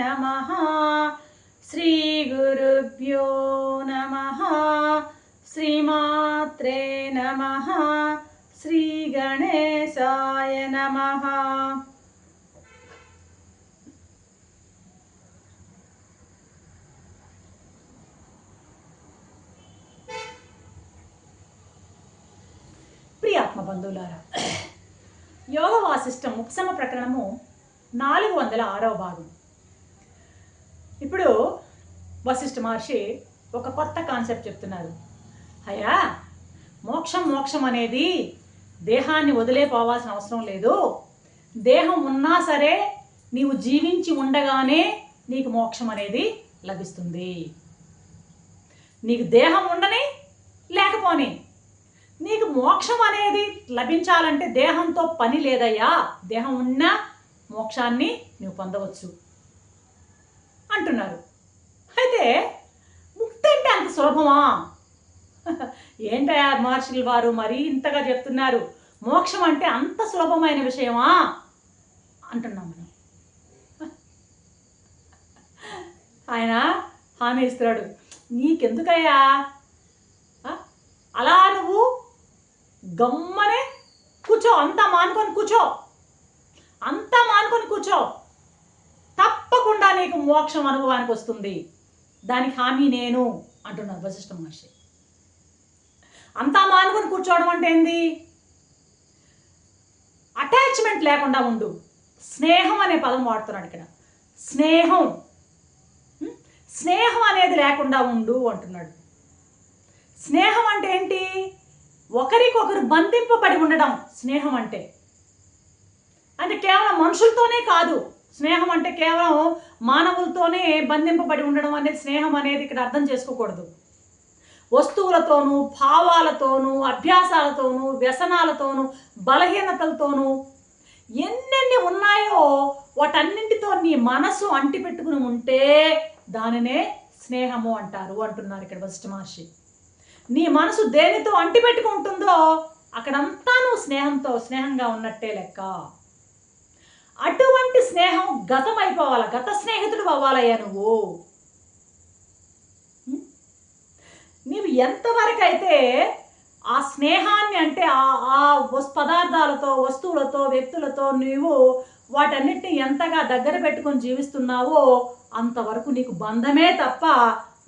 నమ. శ్రీ గురుభ్యో నమ. శ్రీమాత్రే నమ. శ్రీ గణేశాయ నమ. ప్రియాత్మ బంధువులారా యోగ వాసిష్టం ఉపశమ ప్రకరణము నాలుగు వందల ఆరవ భాగం. ఇప్పుడు వశిష్ఠ మహర్షి ఒక కొత్త కాన్సెప్ట్ చెప్తున్నారు. అయ్యా మోక్షం మోక్షం అనేది దేహాన్ని వదిలేపోవాల్సిన అవసరం లేదు. దేహం ఉన్నా సరే నీవు జీవించి ఉండగానే నీకు మోక్షం అనేది లభిస్తుంది. నీకు దేహం ఉండని లేకపోని. నీకు మోక్షం అనేది లభించాలంటే దేహంతో పని లేదయ్యా. దేహం ఉన్నా మోక్షాన్ని నువ్వు పొందవచ్చు. అంటున్నారు. అయితే ముక్తి అంటే అంత సులభమా? ఏంటయా మహర్షులు వారు మరీ ఇంతగా చెప్తున్నారు? మోక్షం అంటే అంత సులభమైన విషయమా? అంటున్నాం మనం. ఆయన హామీ ఇస్తున్నాడు. నీకెందుకయ్యా? అలా నువ్వు గమ్మనే కూర్చో. అంతా మానుకొని కూర్చో. అంతా మానుకొని కూర్చో. తప్పకుండా నీకు మోక్షం అనుభవానికి వస్తుంది. దానికి హామీ నేను అంటున్నారు వశిష్ఠ మహర్షి. అంతా మానుకొని కూర్చోవడం అంటే ఏంది? అటాచ్మెంట్ లేకుండా ఉండు. స్నేహం అనే పదం వాడుతున్నాడు ఇక్కడ. స్నేహం. స్నేహం అనేది లేకుండా ఉండు అంటున్నాడు. స్నేహం అంటే ఏంటి? ఒకరికొకరు బంధింపబడి ఉండడం స్నేహం అంటే. అంటే కేవలం మనుషులతోనే కాదు స్నేహం అంటే కేవలం మానవులతోనే బంధింపబడి ఉండడం అనేది స్నేహం అనేది ఇక్కడ అర్థం చేసుకోకూడదు. వస్తువులతోనూ భావాలతోనూ అభ్యాసాలతోనూ వ్యసనాలతోనూ బలహీనతలతోనూ ఎన్నెన్ని ఉన్నాయో వాటన్నింటితో నీ మనసు అంటిపెట్టుకుని ఉంటే దానినే స్నేహము అంటారు అంటున్నారు ఇక్కడ వశిష్ఠ మహర్షి. నీ మనసు దేనితో అంటిపెట్టుకుంటుందో అక్కడంతా నువ్వు స్నేహంతో స్నేహంగా ఉన్నట్టే లెక్క. అటువంటి స్నేహం గతం అయిపోవాల గత స్నేహితుడు అవ్వాలయ్యా నువ్వు. నీవు ఎంతవరకు అయితే ఆ స్నేహాన్ని అంటే ఆ ఆ వస్- పదార్థాలతో వస్తువులతో వ్యక్తులతో నీవు వాటన్నిటిని ఎంతగా దగ్గర పెట్టుకొని జీవిస్తున్నావో అంతవరకు నీకు బంధమే తప్ప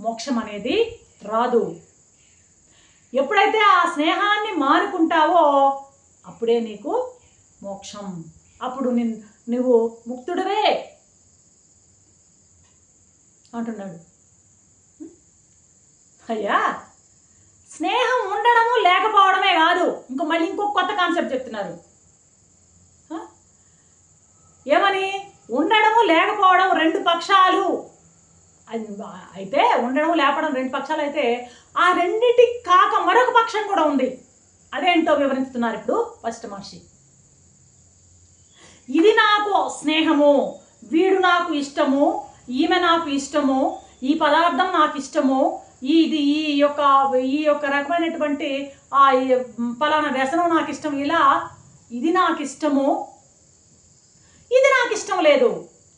మోక్షం అనేది రాదు. ఎప్పుడైతే ఆ స్నేహాన్ని మానుకుంటావో అప్పుడే నీకు మోక్షం. అప్పుడు నిన్ నువ్వు ముక్తుడవే! అంటున్నాడు. అయ్యా! స్నేహం ఉండడము లేకపోవడమే కాదు. ఇంకా మళ్ళీ ఇంకో కొత్త కాన్సెప్ట్ చెప్తున్నారు. ఏమని? ఉండడము లేకపోవడం రెండు పక్షాలు. అయితే ఉండడం లేపడం రెండు పక్షాలు అయితే ఆ రెండిటి కాక మరొక పక్షం కూడా ఉంది. అదేంటో వివరిస్తున్నారు ఇప్పుడు ఫస్ట్ మహర్షి. ఇది నాకు స్నేహము వీడు నాకు ఇష్టము ఈమె నాకు ఇష్టము ఈ పదార్థం నాకు ఇష్టము ఈ ఇది ఈ యొక్క ఈ యొక్క రకమైనటువంటి ఆ పలానా వ్యసనం నాకు ఇష్టం. ఇలా ఇది నాకు ఇష్టము ఇది నాకు ఇష్టం లేదు.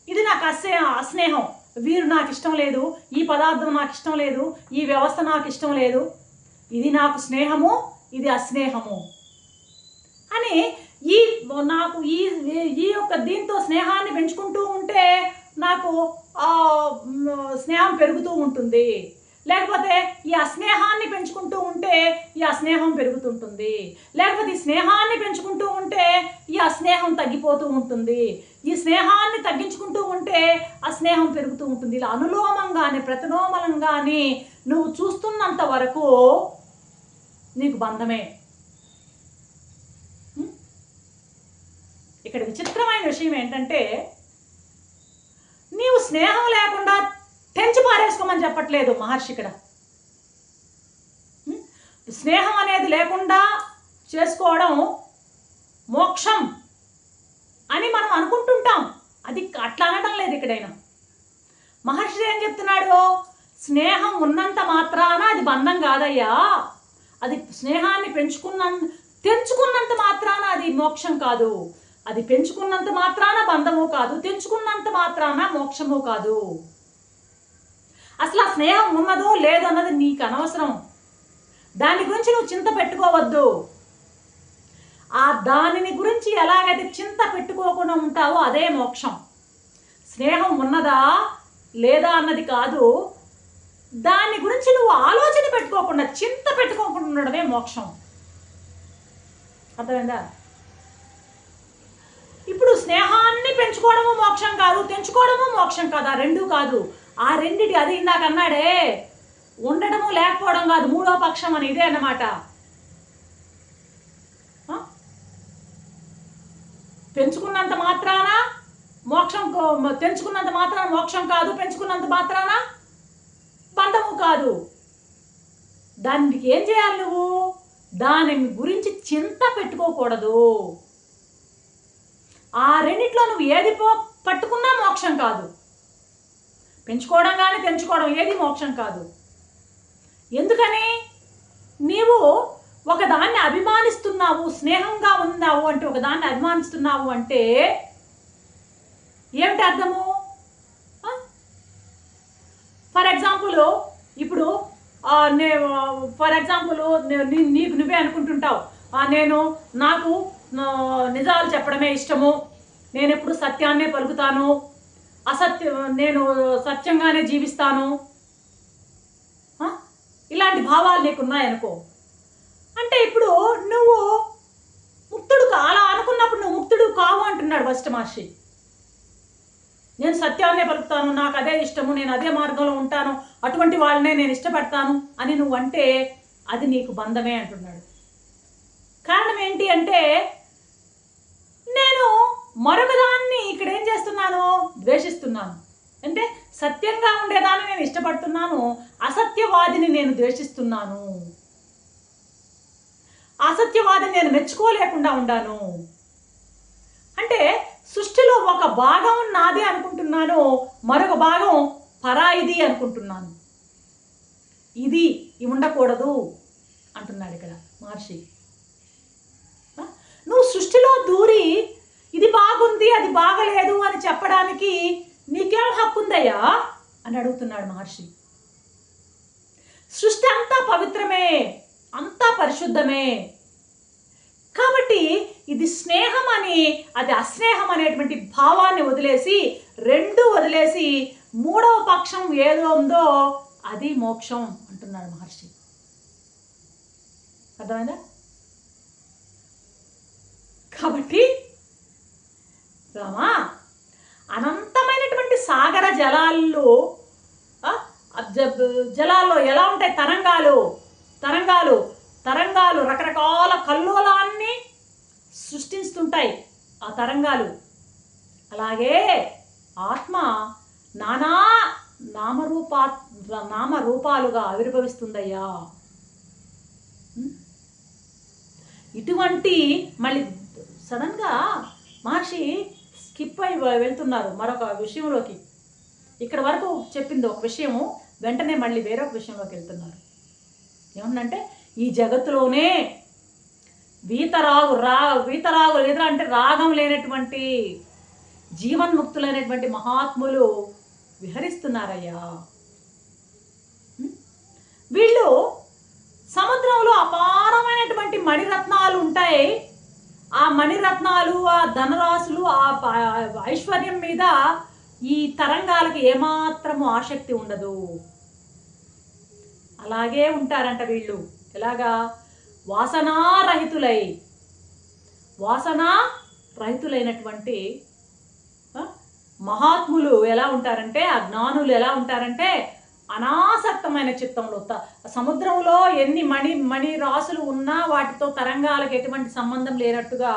ఇది నాకు అసే అస్నేహం. వీరు నాకు ఇష్టం లేదు ఈ పదార్థం నాకు ఇష్టం లేదు ఈ వ్యవస్థ నాకు ఇష్టం లేదు. ఇది నాకు స్నేహము ఇది అస్నేహము. అని ఈ నాకు ఈ ఈ యొక్క దీంతో స్నేహాన్ని పెంచుకుంటూ ఉంటే నాకు స్నేహం పెరుగుతూ ఉంటుంది. లేకపోతే ఈ అస్నేహాన్ని పెంచుకుంటూ ఉంటే ఈ అస్నేహం పెరుగుతుంటుంది. లేకపోతే ఈ స్నేహాన్ని పెంచుకుంటూ ఉంటే ఈ అస్నేహం తగ్గిపోతూ ఉంటుంది. ఈ స్నేహాన్ని తగ్గించుకుంటూ ఉంటే అస్నేహం పెరుగుతూ ఉంటుంది. ఇలా అనులోమంగానే ప్రతిలోమలంగానే నువ్వు చూస్తున్నంత వరకు నీకు బంధమే. ఇక్కడ విచిత్రమైన విషయం ఏంటంటే నీవు స్నేహం లేకుండా తెంచి పారేసుకోమని చెప్పట్లేదు మహర్షి ఇక్కడ. స్నేహం అనేది లేకుండా చేసుకోవడం మోక్షం అని మనం అనుకుంటుంటాం. అది అట్లా అనడం లేదు ఇక్కడైనా. మహర్షి ఏం చెప్తున్నాడు? స్నేహం ఉన్నంత మాత్రాన అది బంధం కాదయ్యా. అది స్నేహాన్ని పెంచుకున్న తెంచుకున్నంత మాత్రాన అది మోక్షం కాదు. అది పెంచుకున్నంత మాత్రాన బంధము కాదు తెంచుకున్నంత మాత్రాన మోక్షము కాదు. అసలు ఆ స్నేహం ఉన్నదో లేదో అన్నది నీకు అనవసరం. దాని గురించి నువ్వు చింత పెట్టుకోవద్దు. ఆ దానిని గురించి ఎలాగైతే చింత పెట్టుకోకుండా ఉంటావో అదే మోక్షం. స్నేహం ఉన్నదా లేదా అన్నది కాదు దాని గురించి నువ్వు ఆలోచన పెట్టుకోకుండా చింత పెట్టుకోకుండా ఉండడమే మోక్షం. అర్థమైందా? ఇప్పుడు స్నేహాన్ని పెంచుకోవడము మోక్షం కాదు తెంచుకోవడము మోక్షం కాదు ఆ రెండు కాదు. ఆ రెండిటి అది ఇందాక అన్నాడే ఉండడము లేకపోవడం కాదు మూడో పక్షం అని ఇదే అన్నమాట. పెంచుకున్నంత మాత్రాన మోక్షం కో- తెంచుకున్నంత మాత్రాన మోక్షం కాదు పెంచుకున్నంత మాత్రాన బంధము కాదు. దానికి ఏం చేయాలి నువ్వు? దాని గురించి చింత పెట్టుకోకూడదు. ఆ రెండిట్లో నువ్వు ఏది పో పట్టుకున్నా మోక్షం కాదు. పెంచుకోవడం కానీ తెంచుకోవడం ఏది మోక్షం కాదు. ఎందుకని? నీవు ఒకదాన్ని అభిమానిస్తున్నావు స్నేహంగా ఉన్నావు అంటే ఒకదాన్ని అభిమానిస్తున్నావు అంటే ఏమిటి అర్థము? ఫర్ ఎగ్జాంపుల్ ఇప్పుడు నే ఫర్ ఎగ్జాంపుల్ నీకు నువ్వే అనుకుంటుంటావు. నేను నాకు నిజాలు చెప్పడమే ఇష్టము. నేను ఎప్పుడు సత్యాన్నే పలుకుతాను. అసత్య నేను సత్యంగానే జీవిస్తాను. ఇలాంటి భావాలు నీకు ఉన్నాయనుకో అంటే ఇప్పుడు నువ్వు ముక్తుడు అలా అనుకున్నప్పుడు నువ్వు ముక్తుడు కావు అంటున్నాడు ఫస్ట్ మహర్షి. నేను సత్యాన్నే పలుకుతాను నాకు అదే ఇష్టము నేను అదే మార్గంలో ఉంటాను అటువంటి వాళ్ళనే నేను ఇష్టపడతాను అని నువ్వు అంటే అది నీకు బంధమే అంటున్నాడు. కారణం ఏంటి అంటే నేను మరొకదాన్ని ఇక్కడ ఏం చేస్తున్నాను? ద్వేషిస్తున్నాను. అంటే సత్యంగా ఉండేదాన్ని నేను ఇష్టపడుతున్నాను. అసత్యవాదిని నేను ద్వేషిస్తున్నాను. అసత్యవాదిని నేను మెచ్చుకోలేకుండా ఉండాను. అంటే సృష్టిలో ఒక భాగం నాదే అనుకుంటున్నాను మరొక భాగం పరాయిది అనుకుంటున్నాను. ఇది ఉండకూడదు అంటున్నాడు ఇక్కడ మహర్షి. నువ్వు సృష్టిలో దూరి ఇది బాగుంది అది బాగలేదు అని చెప్పడానికి నీకేం హక్కు ఉందయ్యా అని అడుగుతున్నాడు మహర్షి. సృష్టి అంతా పవిత్రమే అంతా పరిశుద్ధమే. కాబట్టి ఇది స్నేహం అని అది అస్నేహం అనేటువంటి భావాన్ని వదిలేసి రెండు వదిలేసి మూడవ పక్షం ఏదో ఉందో అది మోక్షం అంటున్నాడు మహర్షి. అర్థమైందా? కాబట్టి రామా అనంతమైనటువంటి సాగర జలాల్లో జలాల్లో ఎలా ఉంటాయి తరంగాలు? తరంగాలు తరంగాలు రకరకాల కల్లోలాన్ని సృష్టిస్తుంటాయి ఆ తరంగాలు. అలాగే ఆత్మ నానా నామరూపా నామరూపాలుగా ఆవిర్భవిస్తుందయ్యా. ఇటువంటి మళ్ళీ సడన్గా మహర్షి స్కిప్ అయి వెళ్తున్నారు మరొక విషయంలోకి. ఇక్కడ వరకు చెప్పింది ఒక విషయము వెంటనే మళ్ళీ వేరొక విషయంలోకి వెళ్తున్నారు. ఏమన్నంటే ఈ జగత్తులోనే వీతరాగు రా వీతరాగు లేదా అంటే రాగం లేనటువంటి జీవన్ముక్తులైనటువంటి మహాత్ములు విహరిస్తున్నారయ్యా. వీళ్ళు సముద్రంలో అపారమైనటువంటి మణిరత్నాలు ఉంటాయి ఆ మణిరత్నాలు ఆ ధనరాశులు ఆ ప- ఐశ్వర్యం మీద ఈ తరంగాలకు ఏమాత్రము ఆసక్తి ఉండదు. అలాగే ఉంటారంట వీళ్ళు. ఎలాగా? వాసనారహితులై. వాసనా రహితులైనటువంటి మహాత్ములు ఎలా ఉంటారంటే ఆ జ్ఞానులు ఎలా ఉంటారంటే అనాసక్తమైన చిత్తంలో సముద్రంలో ఎన్ని మణి మణి రాసులు ఉన్నా వాటితో తరంగాలకు ఎటువంటి సంబంధం లేనట్టుగా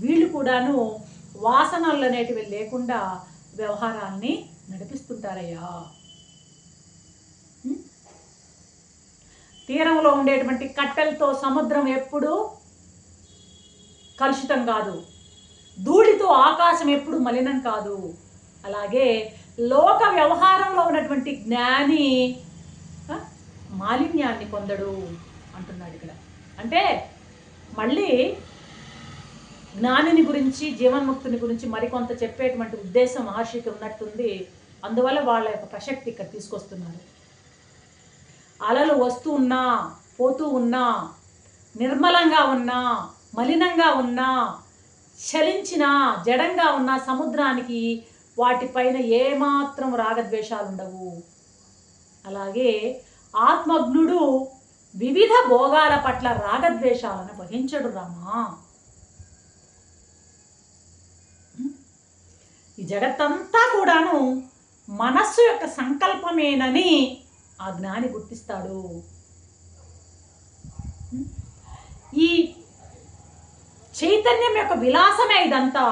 వీళ్ళు కూడాను వాసనలు అనేటివి లేకుండా వ్యవహారాల్ని నడిపిస్తుంటారయ్యా. తీరంలో ఉండేటువంటి కట్టెలతో సముద్రం ఎప్పుడు కలుషితం కాదు. ధూళితో ఆకాశం ఎప్పుడు మలినం కాదు. అలాగే లోక వ్యవహారంలో ఉన్నటువంటి జ్ఞాని మాలిన్యాన్ని పొందడు అంటున్నాడు ఇక్కడ. అంటే మళ్ళీ జ్ఞానిని గురించి జీవన్ముక్తుని గురించి మరికొంత చెప్పేటువంటి ఉద్దేశం మహర్షికి ఉన్నట్టుంది. అందువల్ల వాళ్ళ యొక్క ప్రసక్తి ఇక్కడ తీసుకొస్తున్నారు. అలలు వస్తూ ఉన్నా పోతూ ఉన్నా నిర్మలంగా ఉన్నా మలినంగా ఉన్నా చలించిన జడంగా ఉన్న సముద్రానికి వాటిపైన ఏమాత్రం రాగద్వేషాలు ఉండవు అలాగే ఆత్మజ్ఞుడు వివిధ భోగాల పట్ల రాగద్వేషాలను వహించడు రామా. ఈ జగత్తంతా కూడాను మనస్సు యొక్క సంకల్పమేనని ఆ జ్ఞాని గుర్తిస్తాడు. ఈ చైతన్యం యొక్క విలాసమే ఇదంతా.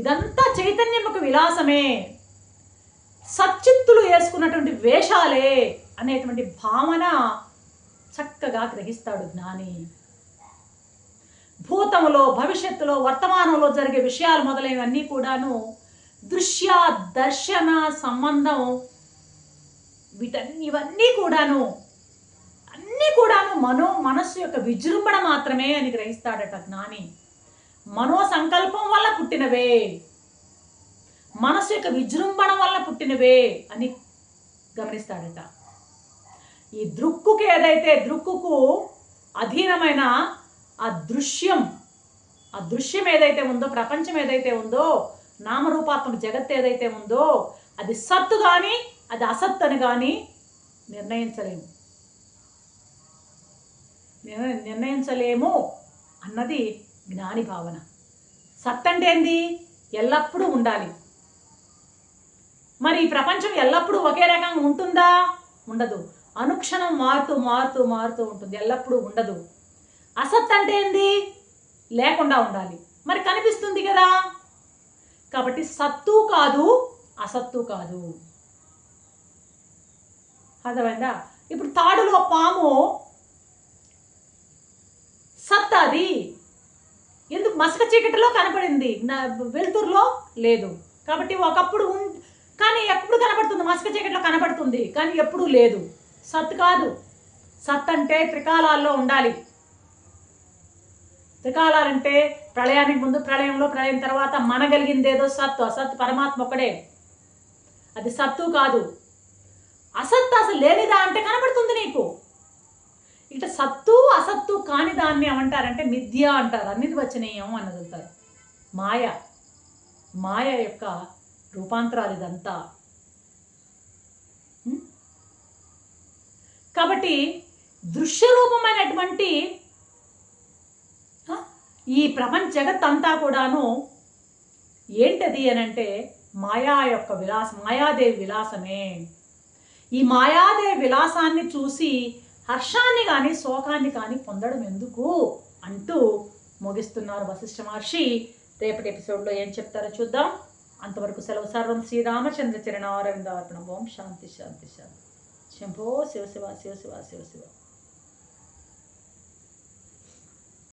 ఇదంతా చైతన్యం ఒక విలాసమే. సచ్చిత్తులు వేసుకున్నటువంటి వేషాలే అనేటువంటి భావన చక్కగా గ్రహిస్తాడు జ్ఞాని. భూతంలో భవిష్యత్తులో వర్తమానంలో జరిగే విషయాలు మొదలైనవన్నీ కూడాను దృశ్య దర్శన సంబంధం వీటన్ని ఇవన్నీ కూడాను అన్నీ కూడాను మనో మనస్సు యొక్క విజృంభణ మాత్రమే అని గ్రహిస్తాడట జ్ఞాని. మనో సంకల్పం వల్ల పుట్టినవే. మనసు యొక్క విజృంభణ వల్ల పుట్టినవే అని గమనిస్తాడట. ఈ దృక్కుకి ఏదైతే దృక్కుకు అధీనమైన ఆ దృశ్యం ఆ దృశ్యం ఏదైతే ఉందో ప్రపంచం ఏదైతే ఉందో నామరూపాత్మక జగత్ ఏదైతే ఉందో అది సత్తు కానీ అది అసత్ అని కానీ నిర్ణయించలేము. నిర్ణయించలేము అన్నది జ్ఞాని భావన. సత్తంటే ఏంది? ఎల్లప్పుడూ ఉండాలి. మరి ఈ ప్రపంచం ఎల్లప్పుడూ ఒకే రకంగా ఉంటుందా? ఉండదు. అనుక్షణం మారుతూ మారుతూ మారుతూ ఉంటుంది. ఎల్లప్పుడూ ఉండదు. అసత్ అంటే ఏంది? లేకుండా ఉండాలి. మరి కనిపిస్తుంది కదా? కాబట్టి సత్తు కాదు అసత్తు కాదు. అర్థమైందా? ఇప్పుడు తాడులో పాము సత్ అది మసక చీకటిలో కనపడింది. నా వెలుతురులో లేదు. కాబట్టి ఒకప్పుడు ఉన్ కానీ ఎప్పుడు కనపడుతుంది? మసక చీకటిలో కనపడుతుంది. కానీ ఎప్పుడూ లేదు. సత్ కాదు. సత్ అంటే త్రికాలాల్లో ఉండాలి. త్రికాలాలంటే ప్రళయానికి ముందు ప్రళయంలో ప్రళయం తర్వాత మనగలిగింది ఏదో సత్తు అసత్ పరమాత్మ ఒకడే అది సత్తు కాదు. అసత్ అసలు లేనిదా అంటే కనబడుతుంది నీకు ఇట సత్తు అసత్తు కాని దాన్ని ఏమంటారంటే మిథ్య అంటారు. అనిర్వచనీయం అని అడుగుతారు మాయ. మాయ యొక్క రూపాంతరాలు ఇదంతా. కాబట్టి దృశ్యరూపమైనటువంటి ఈ ప్రపంచ జగత్ అంతా కూడాను ఏంటది అని అంటే మాయా యొక్క విలాసం మాయాదేవి విలాసమే. ఈ మాయాదేవి విలాసాన్ని చూసి హర్షాన్ని కానీ శోకాన్ని కానీ పొందడం ఎందుకు? అంటూ ముగిస్తున్నారు వశిష్ఠ మహర్షి. రేపటి ఎపిసోడ్లో ఏం చెప్తారో చూద్దాం. అంతవరకు సెలవు సర్వం శ్రీరామచంద్ర చరణ అరవింద ఓం శాంతి శాంతి శాంతి. శంభో శివ శివ శివ శివ శివ శివ.